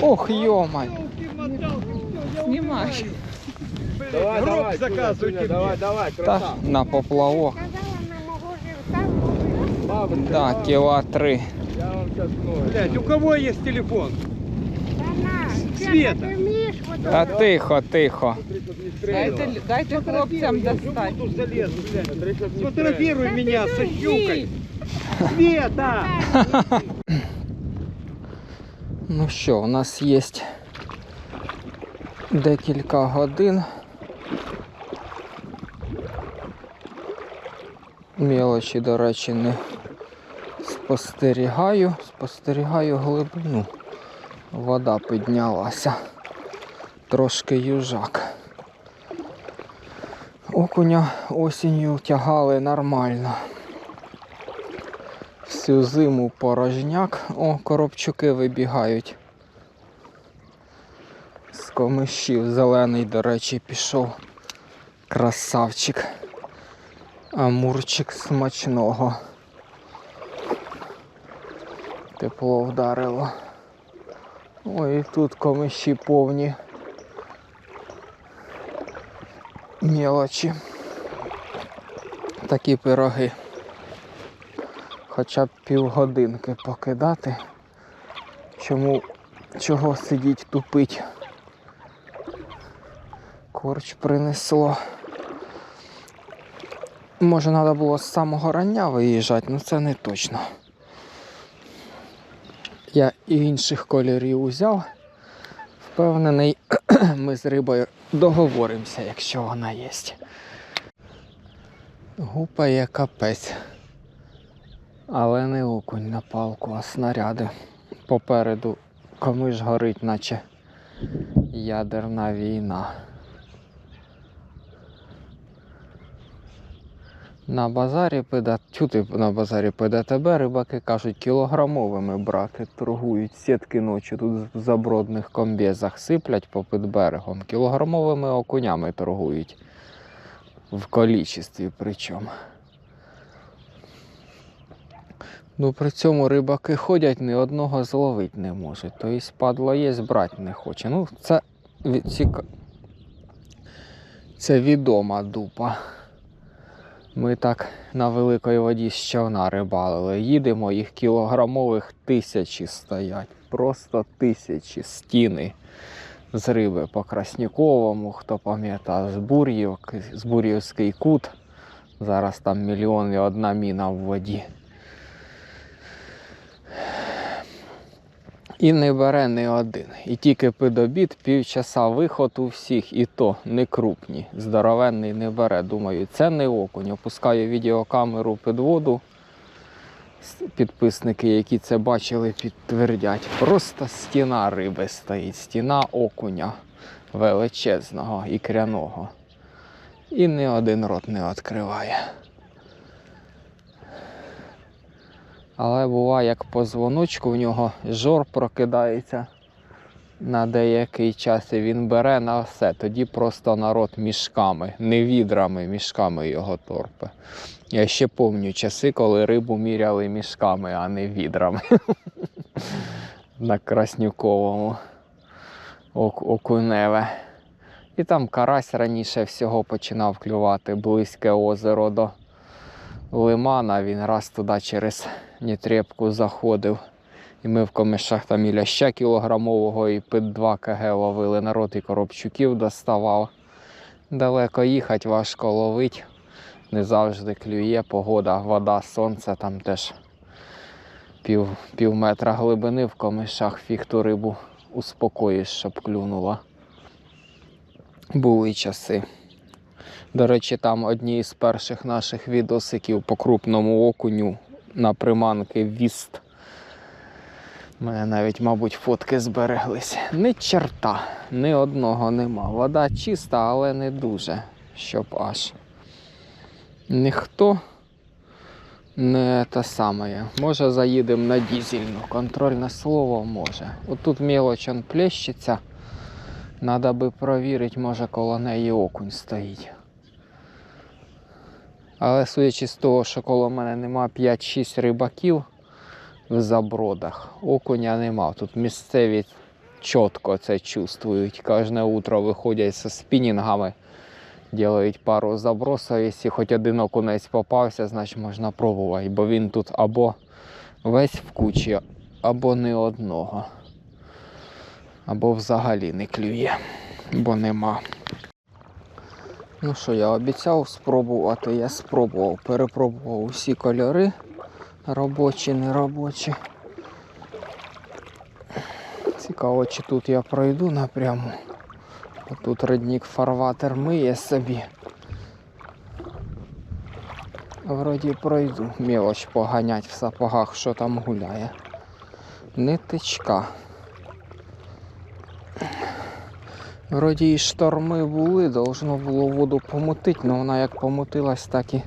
Ох, йомай. Снимай. Давай, Гроб давай, заказуйте Туня, Давай, мне. давай, Та красава. на поплавок. Сказала на мого живта. Бабушка, Так, я кіла три. Я вам сейчас ну, Блядь, у кого есть телефон? Вона. Света. Ти вмієш Та тихо, тихо. смотри, чтоб не стрельнуло. Дайте, дайте хлопцям достать. Тут залезу, блядь. Смотри, чтоб не стрельнуло. Сфотографируй Да меня ты со дуй. щукой. Света! Ну що, у нас є декілька годин. Мілочі, до речі, не спостерігаю. Спостерігаю глибину. Вода піднялася. Трошки южак. Окуня осінню тягали нормально. Всю зиму порожняк. О, коробчуки вибігають. З комишів зелений, до речі, пішов. Красавчик. Амурчик смачного. Тепло вдарило. Ой, тут комиші повні. Мелочі. Такі пироги хоча б півгодинки покидати. Чому чого сидіть тупить? Корч принесло. Може, треба було з самого рання виїжджати, але це не точно. Я і інших кольорів узяв. Впевнений, ми з рибою договоримося, якщо вона є. Гупає капець. Але не окунь на палку, а снаряди. Попереду комиш горить, наче ядерна війна. На базарі ПД, чути на базарі ПДТБ рибаки кажуть, кілограмовими брати торгують сітки ночі тут в забродних комбезах сиплять попід берегом. Кілограмовими окунями торгують. В колічестві причому. Ну при цьому рибаки ходять, ні одного зловити не можуть. Тобто падло є, брати не хоче. Ну, це, ціка... це відома дупа. Ми так на великій воді з човна рибалили. Їдемо, їх кілограмових тисячі стоять. Просто тисячі стіни з риби по Красніковому, хто пам'ятає, з Бур'ївський кут. Зараз там мільйон і одна міна в воді. І не бере не один. І тільки під обід півчаса виход у всіх, і то не крупні. Здоровенний не бере. Думаю, це не окунь. Опускаю відеокамеру під воду. Підписники, які це бачили, підтвердять. Просто стіна риби стоїть, стіна окуня величезного ікряного. І ні один рот не відкриває. Але буває, як по дзвоночку в нього жор прокидається на деякий час, і він бере на все. Тоді просто народ мішками, не відрами, мішками його торпе. Я ще пам'ятаю часи, коли рибу міряли мішками, а не відрами. На Краснюковому окуневе. І там карась раніше всього починав клювати близьке озеро до лимана. Він раз туди через Нітрепку заходив. І ми в комишах там і ляща кілограмового, і під 2 кг ловили народ і коробчуків доставав. Далеко їхати, важко ловить. Не завжди клює, погода, вода, сонце, там теж пів, пів метра глибини в комишах, фіг ту рибу успокоїш, щоб клюнула. Були часи. До речі, там одні із перших наших відосиків по крупному окуню на приманки віст. У мене навіть, мабуть, фотки збереглись. Ні черта, ні одного нема. Вода чиста, але не дуже, щоб аж. Ніхто не те саме. Може заїдемо на дізельну. Контрольне слово може. Отут мелоч он плещеться. Надо би провірити, може коло неї окунь стоїть. Але судячи з того, що коло мене нема 5-6 рибаків в забродах, окуня нема. Тут місцеві чітко це чувствують. Кожне утро виходять зі спінінгами, роблять пару забросів. Якщо хоч один окунець попався, значить можна пробувати, бо він тут або весь в кучі, або не одного. Або взагалі не клює, бо нема. Ну що, я обіцяв спробувати, я спробував, перепробував усі кольори, робочі, неробочі. Цікаво, чи тут я пройду напряму. Тут родник фарватер миє собі. Вроді пройду. Мілоч поганять в сапогах, що там гуляє. Нитичка. Вроді і шторми були, должно було воду помутити, але вона як помутилась, так і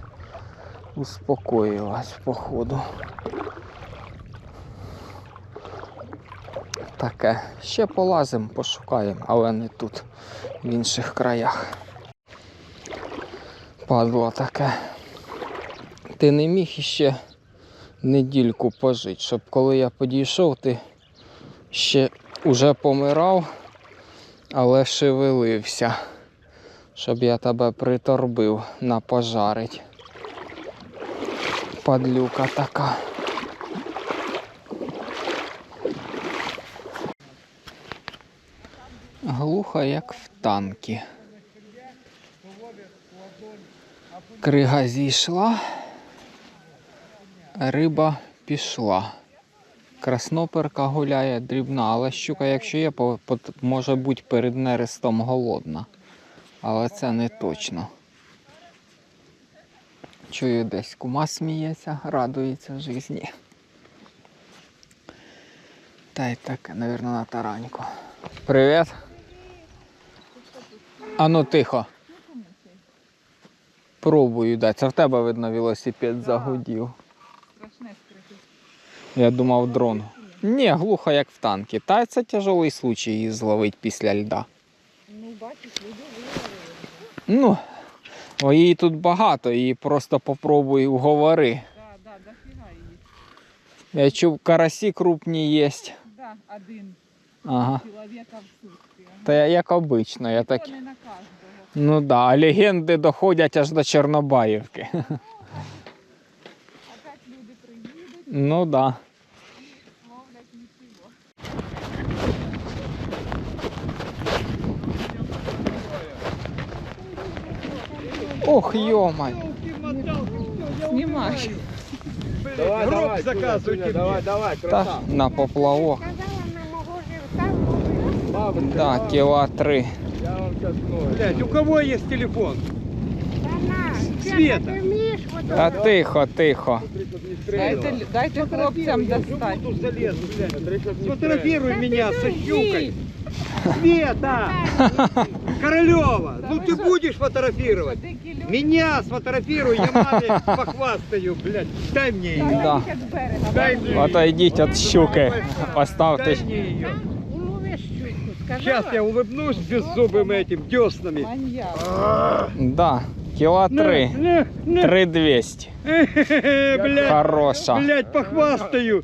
успокоїлась походу. Таке. Ще полазимо, пошукаємо, але не тут, в інших краях. Падло таке. Ти не міг іще недільку пожити, щоб коли я підійшов, ти ще уже помирав, але шевелився, щоб я тебе приторбив на пожарить. Падлюка така. Глухо, як в танкі. Крига зійшла, риба пішла. Красноперка гуляє дрібна, але щука, якщо є, може бути перед нерестом голодна. Але це не точно. Чую, десь кума сміється, радується житті. Та й таке, напевно, на тараньку. Привіт. А ну тихо. Пробую дати. Це в тебе видно велосипед загудів. Я думав дрон. Ні, глухо як в танкі. Та це тяжелий случай її зловити після льда. Ну, бачиш, люди виявили. Ну, о, її тут багато, її просто попробуй уговори. Да, да, дофіга її. Я чув, карасі крупні є. Да, один Ага. чоловіка в сутки. Та я- як обично, я так. Ну да, а легенди доходять аж до Чорнобаївки. Ну да. ловлять нічого. Ох, йомай. Знімай. Давай, Гроб давай, заказуйте Сюня, Давай, мне. давай, Та красава. на поплавок. Сказала на мого живта ловить. Бабушка, Да, давай. кіла три. Я вам сейчас ноги. Блядь, у кого есть телефон? Та на, Света. ти вмієш Та фотографувати? тихо, тихо. Смотри, чтоб не стрельнуло. Дайте, дайте хлопцям достати. Тут залезу, блядь. Смотри, чтоб не Сфотографируй меня со щукой. Ні, Света! Королева, ну ты будешь фотографировать? ти кільо- Меня сфотографируй, я маме похвастаю, блядь. Дай мне ее. Да. Дай від берега. Дай мне ее. Отойдіть від щуки. Поставте. Дай мне ее. Ловиш щуку, сказала? Сейчас я улыбнусь беззубым этим деснами. Маньяк. Да, кіла три. На, на, Три двісті. Блядь, Хороша. блядь, похвастаю.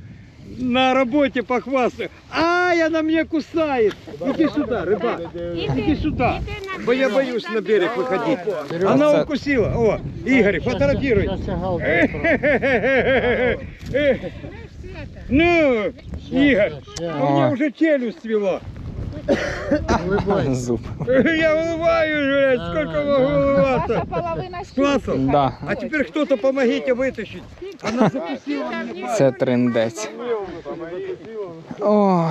На работе похвастаю. Ай, она меня кусает. Иди сюда, рыбак. Иди сюда. Іди на Бо я берег, боюсь на на берег выходить. А Она це- укусила. О, Игорь, фотографируй. Ну, Игорь, у меня уже челюсть свело. Зуб. Я улыбаюсь, блядь, сколько могу улыбаться. Ваша половина С классом. Да. А теперь кто-то помогите вытащить. Она запустила. Це трендець. Ой.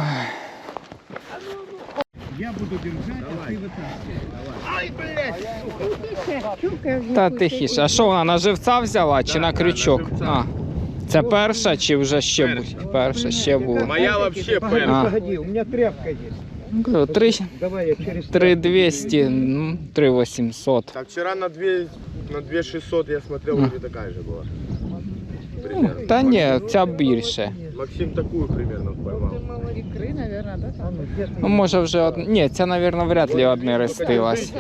Я буду держать, а ти витаскивай. Ай, блядь! Та тихіше. А що вона на живця взяла чи на крючок? А. Це перша чи вже ще буде? Перша ще була. Моя взагалі перша. У мене тряпка є. Ну, 3, Давай я через... 3200, ну, Так, вчера на 2, на 2600 я смотрел, у тебя такая же была. Ну, Примерно. та ні, ця більше. Максим такую примерно поймал. Малорікри, наверное, да? Там? А, ну, ну може вже од... Ні, ця, мабуть, вряд ли одне ростилась.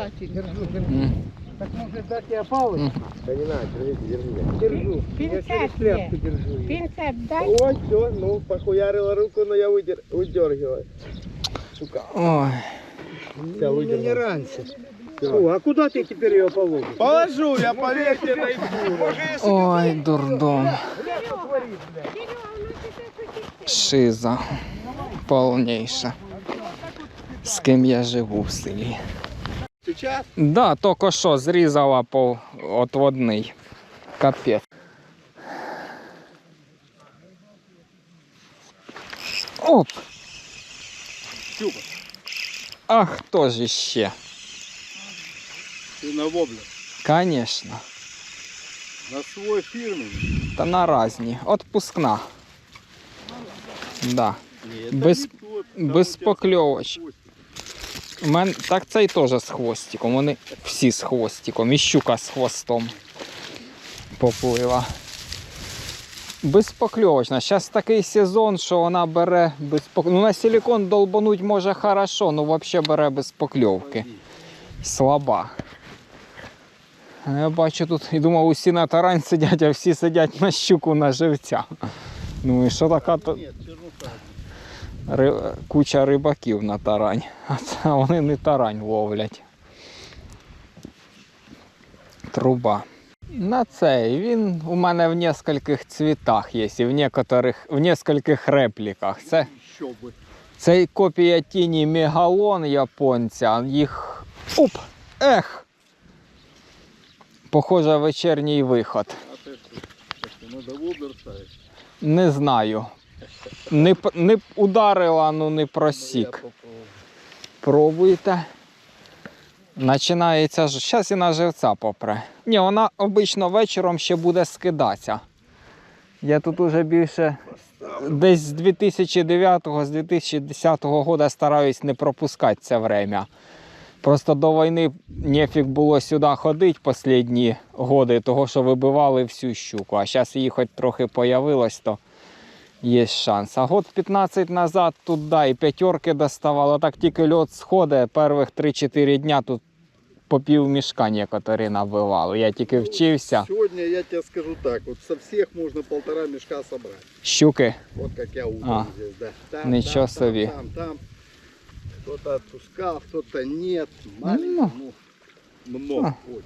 М. Так может дать я палочку? Да не надо, держите, держите. Держу. Я через Пинцет дай. Вот, все, ну, похуярила руку, но я выдер- выдергиваю сука. Ой. Ну, не раньше. О, а куда ты теперь ее положишь? Положу, я поверьте, найду. Ой, дурдом. Шиза. Повніша. З ким я живу в селі. Сейчас? Да, тільки що зрізала по отводний. Капець. Оп! Щука. А хто ж іще? Ты на вобле. Конечно. На свой фирменный. Та на разні. Отпускна. Да. Нет, Без- это не тот. Там без у тебя покльовоч. хвостик. У мене так цей теж з хвостиком. Вони всі з хвостиком. І щука з хвостом поплила. Безпокльовочна. Зараз такий сезон, що вона бере без пок- Ну на силікон долбануть може хорошо, ну взагалі бере без покльовки. Слаба. Я бачу тут і думав, усі на тарань сидять, а всі сидять на щуку на живця. Ну і що така то. Ри... куча рибаків на тарань, а це вони не тарань ловлять. Труба. На цей він у мене в нескольких цвітах є, і в некоторих, в нескольких репліках. Це, це копія тіні мегалон японця. Їх. Оп! Ех! Похоже, вечірній виход. Не знаю. Не, не ударила, ну не просік. Пробуйте. Починається ж. Зараз і на живця попре. Ні, вона обично вечором ще буде скидатися. Я тут уже більше десь з 2009 з 2010 року стараюсь не пропускати це время. Просто до війни нефіг було сюди ходити останні роки, того що вибивали всю щуку. А зараз її хоч трохи появилось, то є шанс. А год 15 назад тут да, і п'ятерки доставало. Так тільки льот сходить, перших 3-4 дня тут по пів мішка некоторі набивали. Я тільки вчився. Сегодня я тебе скажу так, вот со всех можно полтора мешка собрать. Щуки. Вот как я утром здесь, да. Там, Ничего там, себе. Там, там, там. Кто-то отпускал, кто-то нет. Маленько, ну, много. очень.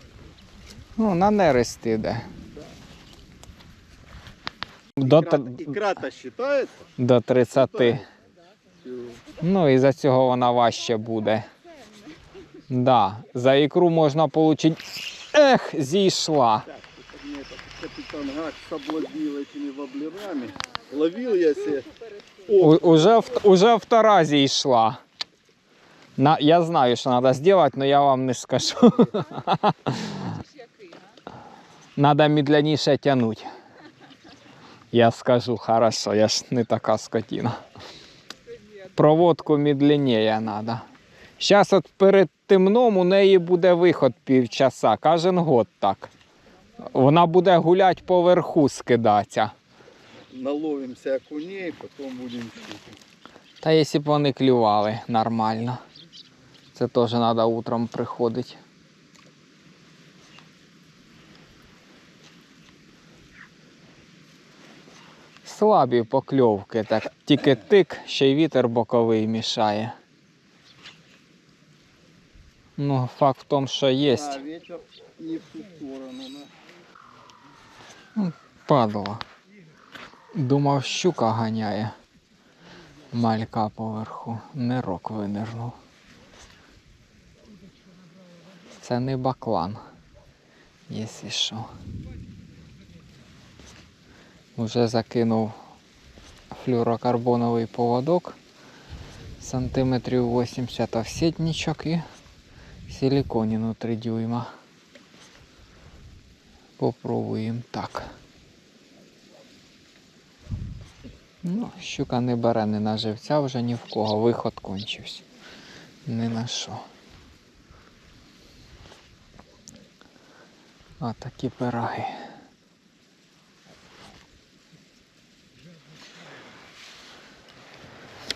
Ну, на нерест іде. До, тр- Икра-то считается? до 30. Ну і за цього вона важче буде. Да, за ікру можна отримати. Ех, зійшла. Так, это мне этот капитан Гак соблазнил этими воблерами. Ловил я себе. У, уже, в, уже втора зійшла. На, я знаю, що треба зробити, але я вам не скажу. Треба медленніше тягнути. Я скажу, хорошо, я ж не така скотина. Проводку медленніше треба. Зараз от перед темном у неї буде виход півчаса, кожен год так. Вона буде гуляти поверху, скидатися. Наловимся окуней, потом будем щупать. Та якщо б вони клювали нормально. Це теж треба утром приходити. Слабі покльовки, так тільки тик, ще й вітер боковий мішає. Ну, факт в тому, що є. А, ветер не в ту сторону, да. Падала. Думав, щука ганяє. Малька поверху. Нирок винирнув. Це не баклан. Якщо що. Уже закинув флюрокарбоновий поводок сантиметрів 80 овсетничок і силиконину 3 дюйма. Попробуємо так. Ну, щука не бере не на живця вже ні в кого. Виход кончився. Ні на що. А такі пироги.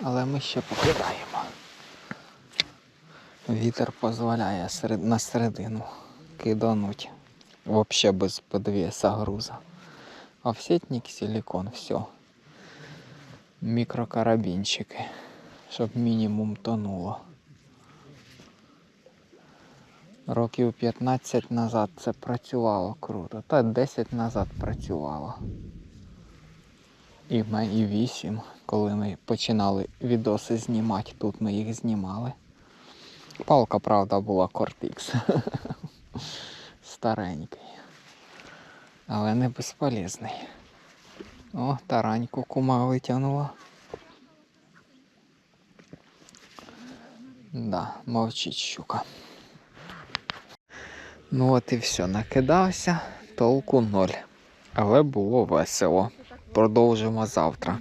Але ми ще покидаємо. Вітер дозволяє на середину кидануть. Вообще без подвеса груза. Офсетник, силикон, все. Мікрокарабінчики. щоб мінімум тонуло. Років 15 назад це працювало круто. Та 10 назад працювало. І, ме- і 8, коли ми починали відоси знімати, тут ми їх знімали. Палка, правда, була Кортикс. Старенький. Але не безполезний. О, тараньку кума витягнула. Да, мовчить щука. Ну от і все, накидався, толку ноль. Але було весело. Продовжимо завтра.